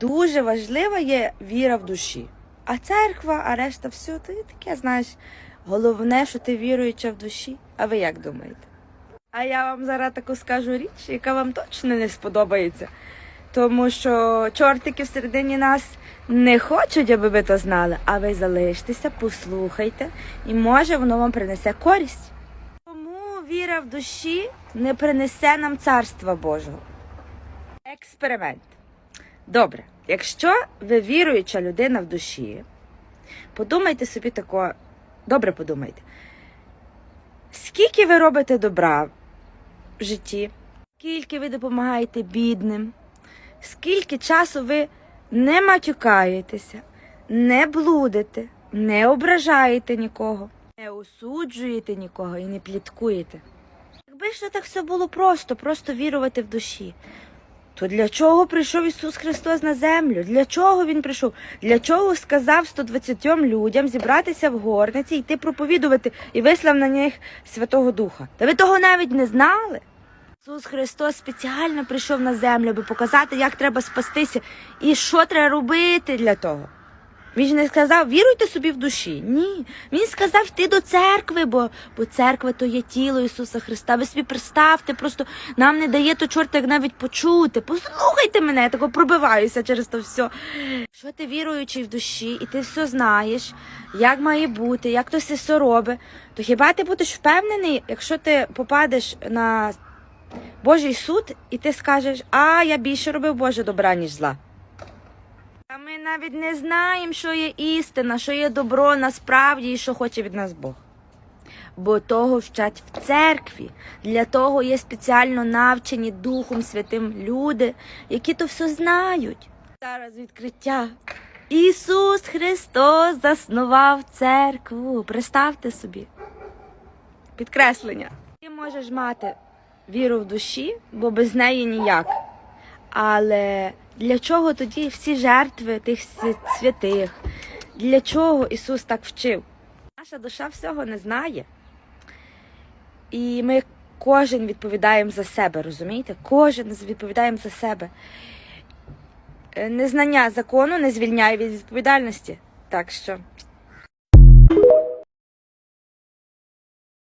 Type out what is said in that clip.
дуже важлива є віра в душі. А церква, а решта все, є таке, знаєш, головне, що ти віруюча в душі. А ви як думаєте? А я вам зараз таку скажу річ, яка вам точно не сподобається. Тому що чортики всередині нас не хочуть, аби ви то знали, а ви залиштеся, послухайте, і може воно вам принесе користь. Тому віра в душі не принесе нам царства Божого. Експеримент. Добре, якщо ви віруюча людина в душі, подумайте собі тако, добре подумайте, скільки ви робите добра в житті, скільки ви допомагаєте бідним, скільки часу ви не матюкаєтеся, не блудите, не ображаєте нікого, не осуджуєте нікого і не пліткуєте. Якби ж так все було просто, просто вірувати в душі. То для чого прийшов Ісус Христос на землю? Для чого Він прийшов? Для чого сказав 120 людям зібратися в горниці, йти проповідувати і вислав на них Святого Духа? Та ви того навіть не знали? Ісус Христос спеціально прийшов на землю, аби показати, як треба спастися і що треба робити для того. Він ж не сказав, віруйте собі в душі. Ні. Він сказав йти до церкви, бо, бо церква то є тіло Ісуса Христа. Ви собі представте, просто нам не дає то чорт як навіть почути. Послухайте мене, я тако пробиваюся через то все. Що ти віруючий в душі, і ти все знаєш, як має бути, як то все все робить, то хіба ти будеш впевнений, якщо ти попадеш на Божий суд, і ти скажеш, а я більше робив Боже добра, ніж зла. Навіть не знаємо, що є істина, що є добро насправді і що хоче від нас Бог. Бо того вчать в церкві. Для того є спеціально навчені Духом Святим люди, які то все знають. Зараз відкриття. Ісус Христос заснував церкву. Представте собі. Підкреслення. Ти можеш мати віру в душі, бо без неї ніяк. Але для чого тоді всі жертви тих святих? Для чого Ісус так вчив? Наша душа всього не знає. І ми кожен відповідаємо за себе, розумієте? Кожен відповідаємо за себе. Е, Незнання закону не звільняє від відповідальності. Так що